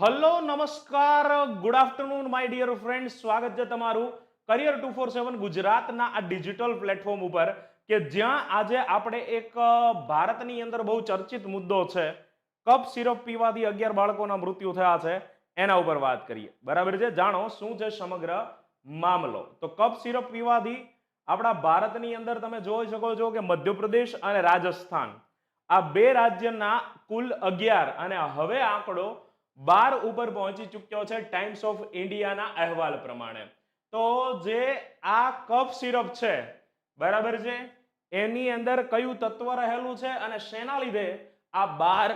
Hello નમસ્કાર. Good afternoon my dear friend સ્વાગત છે તમારું કરિયર ટુ ફોર સેવન ગુજરાતના આ ડિજિટલ પ્લેટફોર્મ ઉપર કે જ્યાં આજે આપણે એક ભારતની અંદર બહુ ચર્ચિત મુદ્દો છે. કપ સિરપ પીવાથી અગિયાર બાળકોના મૃત્યુ થયા છે. એના ઉપર વાત કરીએ. બરાબર છે? જાણો, શું છે સમગ્ર મામલો? તો કપ સિરપ પીવાથી આપણા ભારતની અંદર તમે જોઈ શકો છો કે મધ્યપ્રદેશ અને રાજસ્થાન આ બે રાજ્યના કુલ અગિયાર અને હવે આંકડો બાર ઉપર પહોંચી ચૂક્યો છે ટાઈમ્સ ઓફ ઇન્ડિયાના અહેવાલ પ્રમાણે. તો જે આ કફ સિરપ છે, બરાબર છે? એની અંદર કયું તત્વ રહેલું છે અને શેના લીધે આ બાર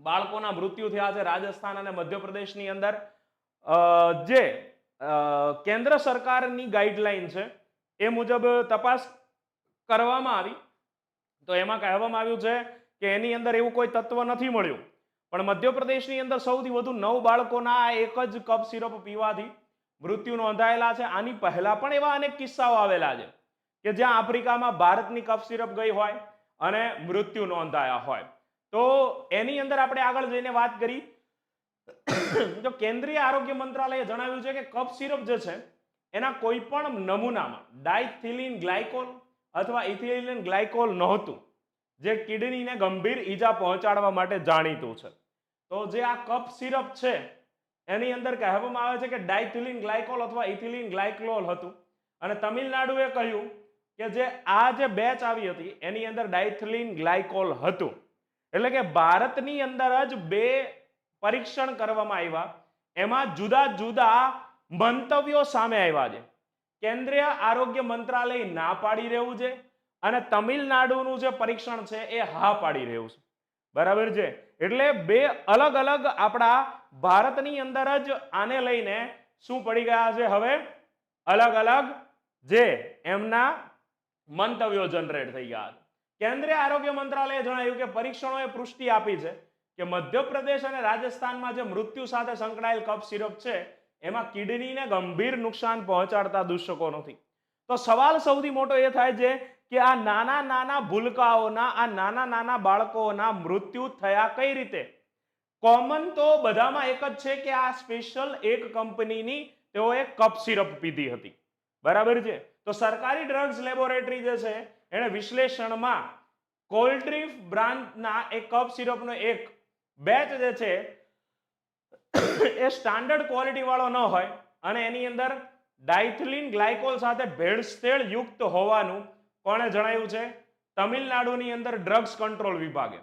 બાળકોના મૃત્યુ થયા છે રાજસ્થાન અને મધ્યપ્રદેશની અંદર? જે કેન્દ્ર સરકારની ગાઈડલાઈન છે, એ મુજબ તપાસ કરવામાં આવી. તો એમાં કહેવામાં આવ્યું છે કે એની અંદર એવું કોઈ તત્વ નથી મળ્યું. પણ મધ્યપ્રદેશની અંદર સૌથી વધુ નવ બાળકોના એક જ કપ સિરપ પીવાથી મૃત્યુ નોંધાયેલા છે. આની પહેલા પણ એવા અનેક કિસ્સાઓ આવેલા છે કે જ્યાં આફ્રિકામાં ભારતની કફ સિરપ ગઈ હોય અને મૃત્યુ નોંધાયા હોય. તો એની અંદર આપણે આગળ જઈને વાત કરી. તો કેન્દ્રીય આરોગ્ય મંત્રાલયે જણાવ્યું છે કે કફ સિરપ જે છે, એના કોઈ પણ નમૂનામાં ડાયથિલિન ગ્લાયકોલ અથવા ઇથિલિન ગ્લાયકોલ નહોતું, જે કિડનીને ગંભીર ઈજા પહોંચાડવા માટે જાણીતું છે. તો જે આ કફ સિરપ છે, એની અંદર કહેવામાં આવે છે કે ડાયથિલિન ગ્લાયકોલ અથવા ઇથિલિન ગ્લાયકોલ હતું. અને તમિલનાડુએ કહ્યું કે જે આ જે બેચ આવી હતી, એની અંદર ડાયથિલિન ગ્લાયકોલ હતું. એટલે કે ભારતની અંદર જ બે પરીક્ષણ કરવામાં આવ્યા. એમાં જુદા જુદા મંતવ્યો સામે આવ્યા છે. કેન્દ્રીય આરોગ્ય મંત્રાલય ના પાડી રહ્યું છે અને તમિલનાડુનું જે પરીક્ષણ છે, એ હા પાડી રહ્યું છે. બરાબર છે? એટલે બે અલગ અલગ આપણા ભારતની અંદર જ આને લઈને શું પડી ગયા છે હવે? અલગ અલગ જે એમના મંતવ્યો જનરેટ થઈ ગયા કેન્દ્રીય આરોગ્ય મંત્રાલયે જણાવ્યું કે પરીક્ષણોએ પુષ્ટિ આપી છે કે મધ્યપ્રદેશ અને રાજસ્થાનમાં જે મૃત્યુ સાથે સંકળાયેલ કફ સિરપ છે, એમાં કિડનીને ગંભીર નુકસાન પહોંચાડતા દૂષકો નથી. તો સવાલ સૌથી મોટો એ થાય છે કે આ નાના નાના ભૂલકાઓના, આ નાના નાના બાળકોના મૃત્યુ થયા કઈ રીતે? કોમન તો બધામાં એક જ છે કે આ સ્પેશિયલ એક કંપનીની તેઓએ કપ સિરપ પીધી હતી. બરાબર છે? તો સરકારી ડ્રગ્સ લેબોરેટરી જે છે, એણે વિશ્લેષણમાં કોલ્ડ્રીફ બ્રાન્ડના એક કપ સિરપનો એક બેચ જે છે, એ સ્ટાન્ડર્ડ ક્વોલિટી વાળો ન હોય અને એની અંદર ડાયથલિન ગ્લાયકોલ સાથે ભેળસેળ યુક્ત હોવાનું કોણે જણાવ્યું છે? તમિલનાડુની અંદર ડ્રગ્સ કંટ્રોલ વિભાગે.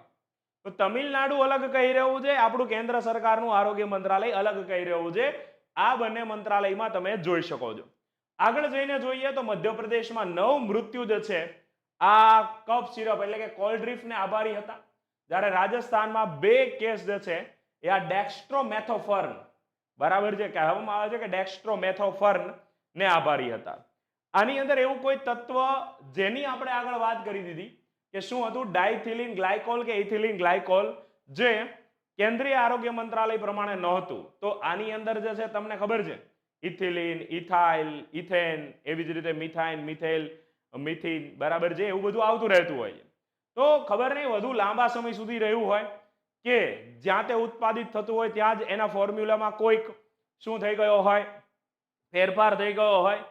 તો તમિલનાડુ અલગ કહી રહ્યું છે, આપણું કેન્દ્ર સરકારનું આરોગ્ય મંત્રાલય અલગ કહી રહ્યું છે. આ બંને મંત્રાલયમાં તમે જોઈ શકો છો. આગળ જઈને જોઈએ તો મધ્યપ્રદેશમાં નવ મૃત્યુ જે છે, આ કફ સિરપ એટલે કે કોલ્ડ્રીફને આભારી હતા. જ્યારે રાજસ્થાનમાં બે કેસ જે છે, એ આ ડેક્સ્ટ્રોમેથોફર્ન, બરાબર છે? કહેવામાં આવે છે કે ડેક્સ્ટ્રોમેથોફર્ન ને આભારી હતા. આની અંદર એવું કોઈ તત્વ જેની આપણે આગળ વાત કરી દીધી કે શું હતું? ડાયથિલિન ગ્લાયકોલ કે ઇથિલિન ગ્લાયકોલ જે કેન્દ્રીય આરોગ્ય મંત્રાલય પ્રમાણે નહોતું. તો આની અંદર જે છે તમને ખબર છે? ઇથિલિન, ઇથાઇલ, ઇથેન એવી જ રીતે મિથાઇન, મિથેલ, મિથિન બરાબર છે એવું બધું આવતું રહેતું હોય તો ખબર નહીં, વધુ લાંબા સમય સુધી રહ્યું હોય કે જ્યાં તે ઉત્પાદિત થતું હોય ત્યાં જ એના ફોર્મ્યુલામાં કોઈક શું થઈ ગયો હોય? ફેરફાર થઈ ગયો હોય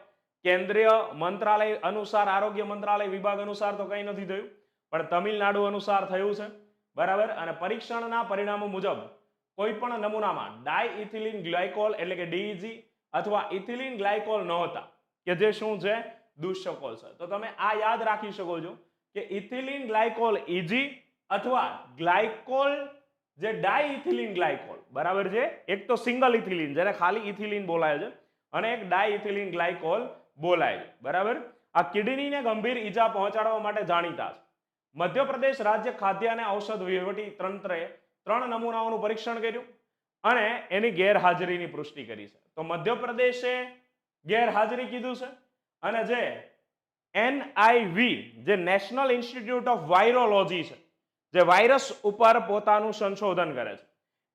કેન્દ્રીય મંત્રાલય અનુસાર, આરોગ્ય મંત્રાલય વિભાગ અનુસાર તો કંઈ નથી થયું, પણ તમિલનાડુ અનુસાર થયું છે. બરાબર? અને પરીક્ષણના પરિણામો મુજબ કોઈ પણ નમૂનામાં ડાયઇથિલિન ગ્લાયકોલ એટલે કે ડીઈજી અથવા ઇથિલિન ગ્લાયકોલ નહોતા, કે જે શું છે? દુષ્યકોલ છે. તો તમે આ યાદ રાખી શકો છો કે ઇથિલિન ગ્લાયકોલ ઇજી અથવા ગ્લાયકોલ જે ડાયઇથિલિન ગ્લાયકોલ, બરાબર છે? એક તો સિંગલ ઇથિલિન, જેને ખાલી ઇથિલિન બોલાય છે, અને એક ડાયઇથિલિન ગ્લાયકોલ બોલાય. બરાબર? આ કિડનીને ગંભીર ઈજા પહોંચાડવા માટે જાણીતા છે. મધ્યપ્રદેશ રાજ્ય ખાદ્ય અને ઔષધ વહીવટી તંત્રએ ત્રણ નમૂનાઓનું પરીક્ષણ કર્યું અને એની ગેરહાજરીની પુષ્ટિ કરી છે. તો મધ્યપ્રદેશે ગેરહાજરી કીધું છે અને જે એનઆઈવી, જે નેશનલ ઇન્સ્ટિટ્યૂટ ઓફ વાયરોલોજી છે, જે વાયરસ ઉપર પોતાનું સંશોધન કરે છે,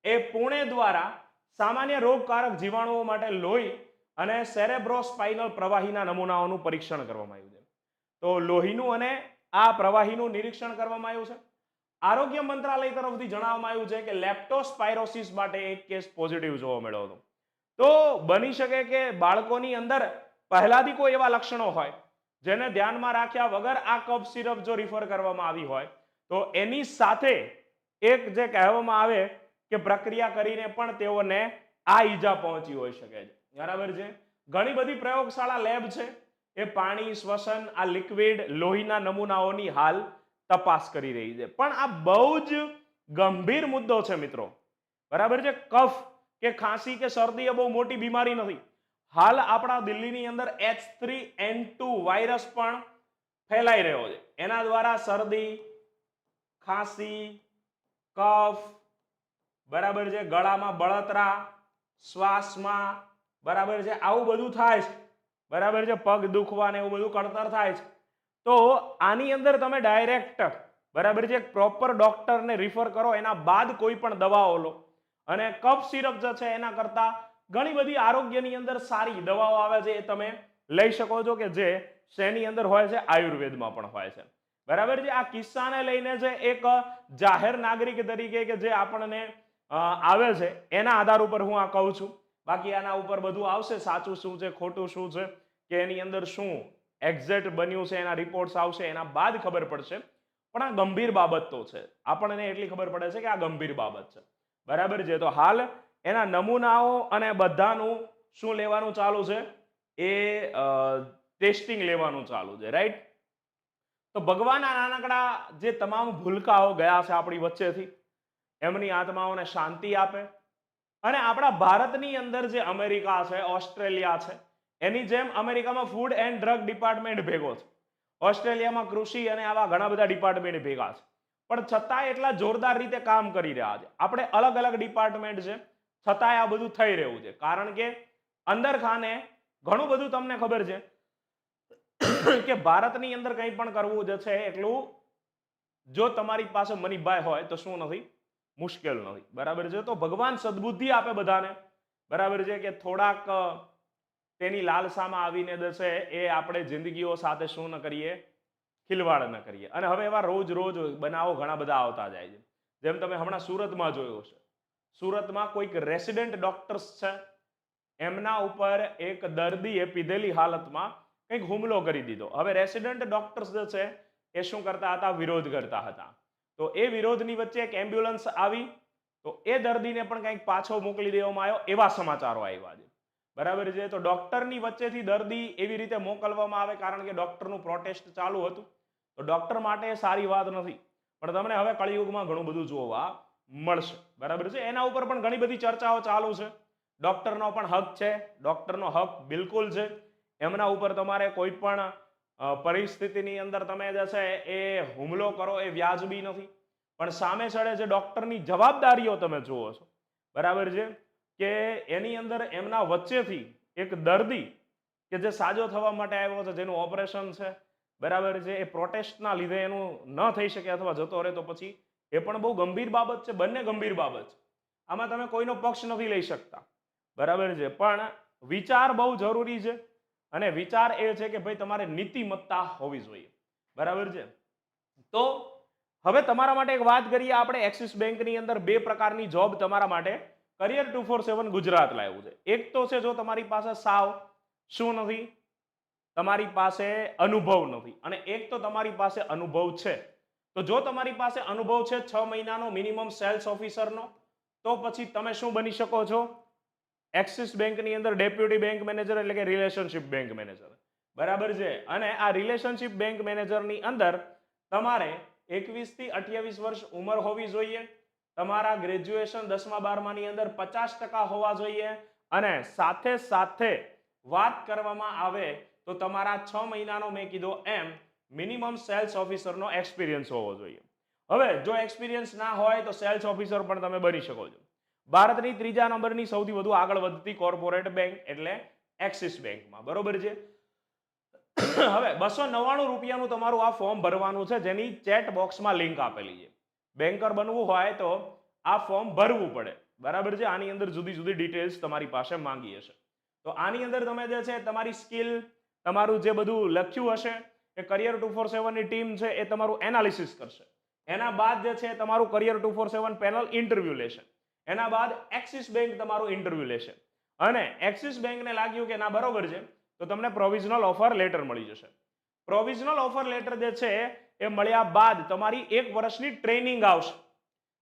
એ પુણે દ્વારા સામાન્ય રોગકારક જીવાણુઓ માટે લોહી અને સેરેબ્રોસ્પાઇનલ પ્રવાહીના નમૂનાઓનું પરીક્ષણ કરવામાં આવ્યું છે. તો લોહીનું અને આ પ્રવાહીનું નિરીક્ષણ કરવામાં આવ્યું છે. આરોગ્ય મંત્રાલય તરફથી જણાવવામાં આવ્યું છે કે લેપ્ટોસ્પાયરોસિસ માટે એક કેસ પોઝિટિવ જોવા મળ્યો હતો. તો બની શકે કે બાળકોની અંદર પહેલાથી કોઈ એવા લક્ષણો હોય, જેને ધ્યાનમાં રાખ્યા વગર આ કફ સિરપ જો રિફર કરવામાં આવી હોય, તો એની સાથે એક જે કહેવામાં આવે કે પ્રક્રિયા કરીને પણ તેઓને આ ઈજા પહોંચી હોઈ શકે છે. બરાબર છે? ઘણી બધી પ્રયોગશાળા લેબ છે. એ પાણી, શ્વસન, આ લિક્વિડ, લોહીના નમૂનાઓની હાલ તપાસ કરી રહી છે. પણ આ બહુ જ ગંભીર મુદ્દો છે મિત્રો. બરાબર છે? કફ કે ખાંસી કે શરદી એ બહુ મોટી બીમારી નથી. હાલ આપણા દિલ્હીની અંદર H three N two virus પણ ફેલાઈ રહ્યો છે. એના દ્વારા શરદી, ખાંસી, કફ, બરાબર છે? ગળામાં બળતરા, શ્વાસમાં બરાબર છે? આવું બધું થાય છે. બરાબર છે? પગ દુખવા ને એવું બધું કળતર થાય છે. તો આની અંદર તમે ડાયરેક્ટ બરાબર છે? પ્રોપર ડોક્ટરને રિફર કરો. એના બાદ કોઈ પણ દવાઓ લો. અને કફ સિરપ જે છે એના કરતા ઘણી બધી આરોગ્યની અંદર સારી દવાઓ આવે છે એ તમે લઈ શકો છો કે જે શેની અંદર હોય છે? આયુર્વેદમાં પણ હોય છે. બરાબર છે? આ કિસ્સાને લઈને છે એક જાહેર નાગરિક તરીકે કે જે આપણને આવે છે, એના આધાર ઉપર હું આ કહું છું. બાકી આના ઉપર બધું આવશે, સાચું શું છે, ખોટું શું છે, કે એની અંદર શું એક્ઝેક્ટ બન્યું છે, એના રિપોર્ટ્સ આવશે, એના બાદ ખબર પડશે. પણ આ ગંભીર બાબત તો છે. આપણને એટલી ખબર પડે છે કે આ ગંભીર બાબત છે. બરાબર છે? તો હાલ એના નમૂનાઓ અને બધાનું શું લેવાનું ચાલુ છે? એ ટેસ્ટિંગ લેવાનું ચાલુ છે રાઈટ તો ભગવાનના નાનકડા જે તમામ ભૂલકાઓ ગયા છે આપણી વચ્ચેથી, એમની આત્માઓને શાંતિ આપે અને આપણા ભારતની અંદર જે અમેરિકા છે, ઓસ્ટ્રેલિયા છે, એની જેમ અમેરિકામાં ફૂડ એન્ડ ડ્રગ ડિપાર્ટમેન્ટ ભેગો છે. ઓસ્ટ્રેલિયામાં કૃષિ અને આવા ઘણા બધા ડિપાર્ટમેન્ટ ભેગા છે. પણ છતાંય એટલા જોરદાર રીતે કામ કરી રહ્યા છે. આપણે અલગ અલગ ડિપાર્ટમેન્ટ છે. છતાંય આ બધું થઈ રહ્યું છે. કારણ કે અંદર ખાને ઘણું બધું તમને ખબર છે કે ભારતની અંદર કંઈ પણ કરવું જે છે, એટલું જો તમારી પાસે મનીભાઈ હોય તો શું નથી? મુશ્કેલ નથી. બરાબર છે? તો ભગવાન સદબુદ્ધિ આપે બધાને. બરાબર છે કે થોડાક તેની લાલસામાં આવીને જે એ આપણે જિંદગીઓ સાથે શું ન કરીએ? ખિલવાડ ન કરીએ. અને હવે એવા રોજ રોજ બનાવો ઘણા બધા આવતા જાય છે. જેમ તમે હમણાં સુરતમાં જોયો છે સુરતમાં કોઈક રેસિડેન્ટ ડોક્ટર્સ છે. એમના ઉપર એક દર્દીએ પીધેલી હાલતમાં કંઈક હુમલો કરી દીધો. હવે રેસિડેન્ટ ડોક્ટર્સ જે છે, એ શું કરતા હતા? વિરોધ કરતા હતા. તો એ વિરોધની વચ્ચે એક એમ્બ્યુલન્સ આવી, તો એ દર્દીને પણ કંઈક પાછો મોકલી દેવામાં આવ્યો, એવા સમાચારો આવ્યા છે. બરાબર છે? તો ડૉક્ટરની વચ્ચેથી દર્દી એવી રીતે મોકલવામાં આવે કારણ કે ડૉક્ટરનું પ્રોટેસ્ટ ચાલુ હતું. તો ડૉક્ટર માટે સારી વાત નથી. પણ તમને હવે કળિયુગમાં ઘણું બધું જોવા મળશે. બરાબર છે? એના ઉપર પણ ઘણી બધી ચર્ચાઓ ચાલુ છે. ડૉક્ટરનો પણ હક છે. ડૉક્ટરનો હક બિલકુલ છે. એમના ઉપર તમારે કોઈ પણ પરિસ્થિતિની અંદર તમે જે છે એ હુમલો કરો એ વ્યાજબી નથી. પણ સામે ચડે જે ડોક્ટરની જવાબદારીઓ તમે જુઓ છો, બરાબર છે? કે એની અંદર એમના વચ્ચેથી એક દર્દી કે જે સાજો થવા માટે આવ્યો છે, જેનું ઓપરેશન છે, બરાબર છે, એ પ્રોટેસ્ટના લીધે એનું ન થઈ શકે અથવા જતો રહે તો પછી એ પણ બહુ ગંભીર બાબત છે, બંને ગંભીર બાબત છે. આમાં તમે કોઈનો પક્ષ નથી લઈ શકતા, બરાબર છે? પણ વિચાર બહુ જરૂરી છે અને વિચાર એ છે કે ભાઈ તમારે નીતિમત્તા હોવી જોઈએ. બરાબર છે? તો હવે તમારા માટે એક વાત કરીએ, આપણે એક્સિસ બેંકની અંદર બે પ્રકારની જોબ તમારા માટે career two four seven Gujarat લાવ્યું છે. એક તો છે જો તમારી પાસે સાવ શું નથી? તમારી પાસે અનુભવ નથી. અને એક તો તમારી પાસે અનુભવ છે. તો જો તમારી પાસે અનુભવ છે છ મહિનાનો મિનિમમ સેલ્સ ઓફિસરનો, તો પછી તમે શું બની શકો છો? એક્સિસ બેંકની અંદર ડેપ્યુટી બેંક મેનેજર એટલે કે રિલેશનશિપ બેંક મેનેજર બરાબર છે? અને આ રિલેશનશિપ બેંક મેનેજરની અંદર તમારે એકવીસથી અઠ્યાવીસ વર્ષ ઉંમર હોવી જોઈએ. તમારા ગ્રેજ્યુએશન દસમા બારમાની અંદર પચાસ ટકા હોવા જોઈએ. અને સાથે સાથે વાત કરવામાં આવે તો તમારા છ મહિનાનો મેં કીધો એમ મિનિમમ સેલ્સ ઓફિસરનો એક્સપિરિયન્સ હોવો જોઈએ. હવે જો એક્સપિરિયન્સ ના હોય તો સેલ્સ ઓફિસર પણ તમે બની શકો છો. ભારતની ત્રીજા નંબરની સૌથી વધુ આગળ વધતી કોર્પોરેટ બેંક એટલે એક્સિસ બેંકમાં બરોબર છે? હવે બસો નવ્વાણું રૂપિયાનું તમારું આ ફોર્મ ભરવાનું છે, જેની ચેટ બોક્સમાં લિંક આપેલી છે. બેન્કર બનવું હોય તો આ ફોર્મ ભરવું પડે. બરાબર છે? આની અંદર જુદી જુદી ડિટેલ્સ તમારી પાસે માંગી હશે. તો આની અંદર તમે જે છે, તમારી સ્કિલ તમારું જે બધું લખ્યું હશે, એ કરિયર ટુ ફોર સેવનની ટીમ છે, એ તમારું એનાલિસિસ કરશે. એના બાદ જે છે, તમારું career two four seven panel interview લેશે. એના બાદ એક્સિસ બેંક તમારું ઇન્ટરવ્યુ લેશે. અને એક્સિસ બેંકને લાગ્યું કે ના, બરોબર છે, તો તમને પ્રોવિઝનલ ઓફર લેટર મળી જશે. પ્રોવિઝનલ ઓફર લેટર જે છે, એ મળ્યા બાદ તમારી એક વર્ષની ટ્રેનિંગ આવશે.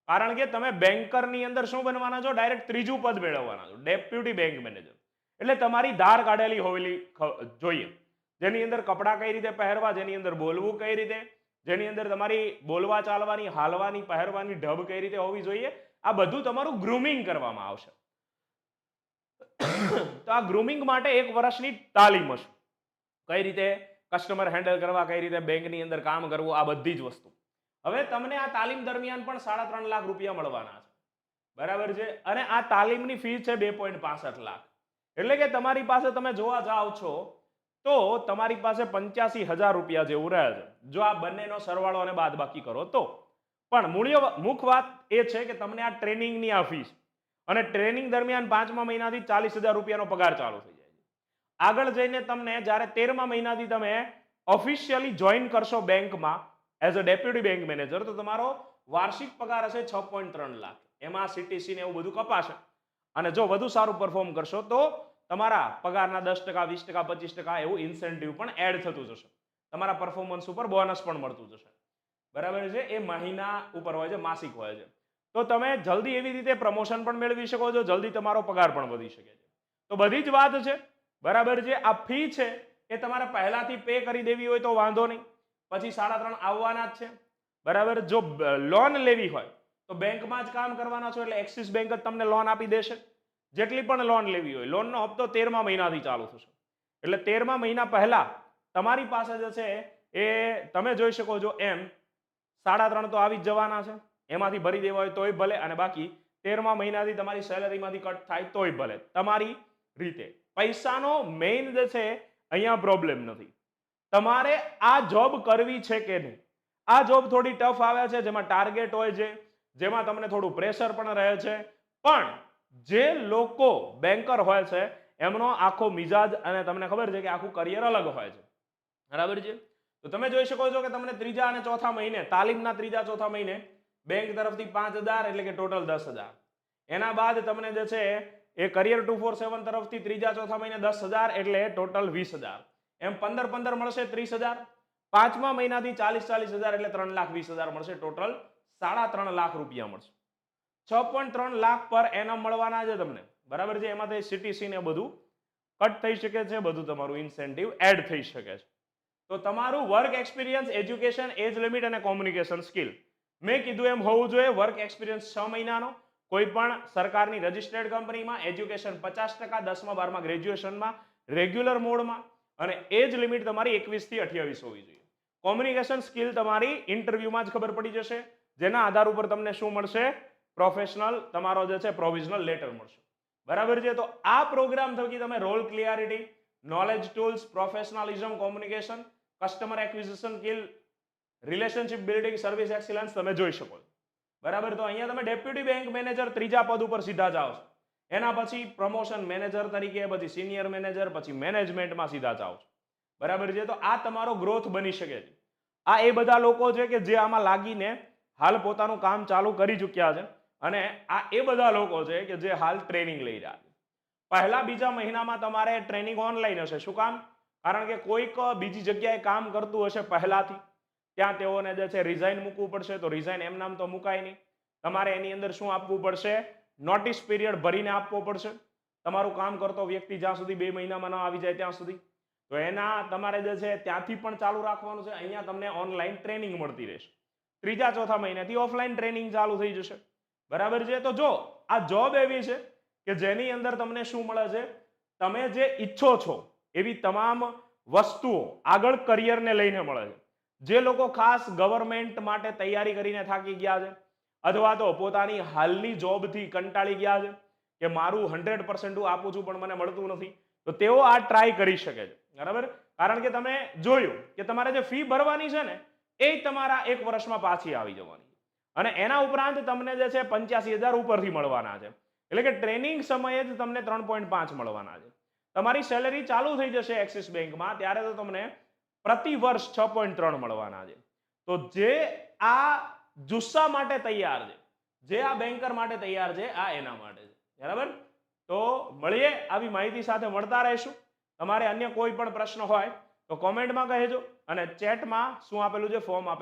કારણ કે તમે બેન્કરની અંદર શું બનવાના છો? ડાયરેક્ટ ત્રીજું પદ મેળવવાના છો. ડેપ્યુટી બેંક મેનેજર એટલે તમારી ધાર કાઢેલી હોવેલી જોઈએ. જેની અંદર કપડાં કઈ રીતે પહેરવા, જેની અંદર બોલવું કઈ રીતે, જેની અંદર તમારી બોલવા, ચાલવાની, હાલવાની, પહેરવાની ઢબ કઈ રીતે હોવી જોઈએ આ બધું તમારું ગ્રુમિંગ કરવામાં આવશે. તો આ ગ્રુમિંગ માટે એક વર્ષની તાલીમ હશે. કઈ રીતે કસ્ટમર હેન્ડલ કરવા, કઈ રીતે બેંકની અંદર કામ કરવું, આ બધી જ વસ્તુ. હવે તમને આ તાલીમ દરમિયાન પણ સાડા ત્રણ લાખ રૂપિયા મળવાના છે. બરાબર છે? અને આ તાલીમની ફી છે બે પોઈન્ટ પાસઠ લાખ. એટલે કે તમારી પાસે તમે જોવા જાઓ છો, તો તમારી પાસે પંચ્યાસી હજાર રૂપિયા જેવું રહે છે. જો આ બંનેનો સરવાળો અને બાદબાકી કરો, તો પણ મૂળ્ય મુખ વાત એ છે કે તમને આ ટ્રેનિંગની આ ફીસ અને ટ્રેનિંગ દરમિયાન પાંચમા મહિનાથી ચાલીસ હજાર રૂપિયાનો પગાર ચાલુ થઈ જાય આગળ જઈને તમને જ્યારે તેરમા મહિનાથી તમે ઓફિશિયલી જોઈન કરશો બેંકમાં as a deputy bank manager તો તમારો વાર્ષિક પગાર હશે છ પોઈન્ટ ત્રણ લાખ. એમાં સીટીસી ને એવું બધું કપાશે. અને જો વધુ સારું પરફોર્મ કરશો તો તમારા પગારના દસ ટકા, વીસ ટકા, પચીસ ટકા એવું ઇન્સેન્ટિવ પણ એડ થતું જશે. તમારા પરફોર્મન્સ ઉપર બોનસ પણ મળતું જશે. બરાબર છે? એ મહિના ઉપર હોય છે, માસિક હોય છે. તો તમે જલ્દી એવી રીતે પ્રમોશન પણ મેળવી શકો છો, જલ્દી તમારો પગાર પણ વધી શકે છે. તો બધી જ વાત છે. બરાબર છે? આ ફી છે, એ તમારે પહેલાથી પે કરી દેવી હોય તો વાંધો નહીં. પછી સાડા ત્રણ આવવાના જ છે. બરાબર? જો લોન લેવી હોય, તો બેંકમાં જ કામ કરવાના છો, એટલે એક્સિસ બેંક જ તમને લોન આપી દેશે. જેટલી પણ લોન લેવી હોય લોનનો હપ્તો તેરમા મહિનાથી ચાલુ થશે. એટલે તેરમા મહિના પહેલા તમારી પાસે જે છે, એ તમે જોઈ શકો છો એમ સાડા ત્રણ તો આવી જ જવાના છે. એમાંથી ભરી દેવા હોય તોય ભલે અને બાકી તેરમા મહિનાથી તમારી સેલરીમાંથી કટ થાય તોય ભલે. તમારી રીતે. પૈસાનો મેઇન જે છે, અહીંયા પ્રોબ્લેમ નથી. તમારે આ જોબ કરવી છે કે નહીં? આ જોબ થોડી ટફ આવે છે, જેમાં ટાર્ગેટ હોય છે, જેમાં તમને થોડું પ્રેશર પણ રહે છે. પણ જે લોકો બેન્કર હોય છે, એમનો આખો મિજાજ અને તમને ખબર છે કે આખું કરિયર અલગ હોય છે. બરાબર છે? તો તમે જોઈ શકો છો કે તમને ત્રીજા અને ચોથા મહિને, તાલીમના ત્રીજા ચોથા મહિને બેંક તરફથી પાંચ હજાર એટલે કે ટોટલ દસ હજાર. એના બાદ તમને જે છે એ કરિયર ટુ ફોર સેવન તરફથી ત્રીજા ચોથા મહિને દસ હજાર એટલે ટોટલ વીસ હજાર. એમ પંદર પંદર મળશે ત્રીસ હજાર. પાંચમા મહિનાથી ચાલીસ ચાલીસ હજાર એટલે ત્રણ લાખ વીસ હજાર મળશે ટોટલ સાડા ત્રણ લાખ રૂપિયા મળશે. છ પોઈન્ટ ત્રણ લાખ પર એનમ મળવાના છે તમને. બરાબર છે? એમાંથી સીટીસી ને બધું કટ થઈ શકે છે, બધું તમારું ઇન્સેન્ટિવ એડ થઈ શકે છે. તો તમારું work experience education age limit અને કોમ્યુનિકેશન સ્કિલ મેં કીધું એમ હોવું જોઈએ વર્ક એક્સપિરિયન્સ છ મહિનાનો. કોઈ પણ સરકારની રજિસ્ટર્ડ કંપનીમાં એજ્યુકેશન પચાસ ટકા, દસમા, બારમા ગ્રેજ્યુએશનમાં રેગ્યુલર મોડમાં. અને એજ લિમિટ તમારી એકવીસથી અઠ્યાવીસ હોવી જોઈએ. કોમ્યુનિકેશન સ્કિલ તમારી ઇન્ટરવ્યુમાં જ ખબર પડી જશે. જેના આધાર ઉપર તમને શું મળશે? પ્રોફેશનલ તમારો જે છે પ્રોવિઝનલ લેટર મળશે. બરાબર છે? તો આ પ્રોગ્રામ થકી તમે role clarity knowledge tools professionalism communication customer acquisition skill relationship building service excellence તમે જોઈ શકો બરાબર? તો અહીંયા તમે ડેપ્યુટી બેંક મેનેજર ત્રીજા પદ ઉપર સીધા જાઓ છો. એના પછી પ્રમોશન મેનેજર તરીકે, પછી સિનિયર મેનેજર પછી મેનેજમેન્ટમાં સીધા જાઓ છો. બરાબર છે? તો આ તમારો ગ્રોથ બની શકે છે. આ એ બધા લોકો છે કે જે આમાં લાગીને હાલ પોતાનું કામ ચાલુ કરી ચૂક્યા છે અને આ એ બધા લોકો છે કે જે હાલ ટ્રેનિંગ લઈ રહ્યા છે. પહેલા બીજા મહિનામાં તમારે ટ્રેનિંગ ઓનલાઈન હશે. શું કામ? કારણ કે કોઈક બીજી જગ્યાએ કામ કરતું હશે પહેલાથી, ત્યાં તેઓને જે છે રિઝાઇન મૂકવું પડશે, તો રિઝાઇન એમ નામ તો મુકાય નહીં. તમારે એની અંદર શું આપવું પડશે? નોટિસ પીરિયડ ભરીને આપવો પડશે. તમારું કામ કરતો વ્યક્તિ જ્યાં સુધી બે મહિનામાં ન આવી જાય ત્યાં સુધી. તો એના તમારે જે છે ત્યાંથી પણ ચાલુ રાખવાનું છે. અહીંયા તમને ઓનલાઈન ટ્રેનિંગ મળતી રહેશે. ત્રીજા ચોથા મહિનાથી ઓફલાઈન ટ્રેનિંગ ચાલુ થઈ જશે. બરાબર છે? તો જો, આ જોબ એવી છે કે જેની અંદર તમને શું મળે છે? તમે જે ઈચ્છો છો એવી તમામ વસ્તુઓ આગળ કરિયરને લઈને મળે છે. જે લોકો ખાસ ગવર્મેન્ટ માટે તૈયારી કરીને થાકી ગયા છે, અથવા તો પોતાની હાલની જોબથી કંટાળી ગયા છે કે મારું હંડ્રેડ પર્સન્ટ હું આપું છું પણ મને મળતું નથી, તો તેઓ આ ટ્રાય કરી શકે છે. બરાબર? કારણ કે તમે જોયું કે તમારે જે ફી ભરવાની છે ને, એ તમારા એક વર્ષમાં પાછી આવી જવાની. અને એના ઉપરાંત તમને જે છે પંચ્યાસી હજાર ઉપરથી મળવાના છે. એટલે કે ટ્રેનિંગ સમયે જ તમને ત્રણ પોઈન્ટ પાંચ મળવાના છે. તમારી સેલેરી ચાલુ થઈ જશે એક્સિસ બેંકમાં ત્યારે તો તમને પ્રતિ વર્ષ છ પોઈન્ટ ત્રણ મળવાના છે. તો જે આ જુસ્સા માટે તૈયાર છે, જે આ બેન્કર માટે તૈયાર છે, આ એના માટે છે. બરાબર? તો મળીએ, આવી માહિતી સાથે મળતા રહીશું. તમારે અન્ય કોઈ પણ પ્રશ્ન હોય તો કોમેન્ટમાં કહેજો અને ચેટમાં શું આપેલું છે ફોર્મ આપેલું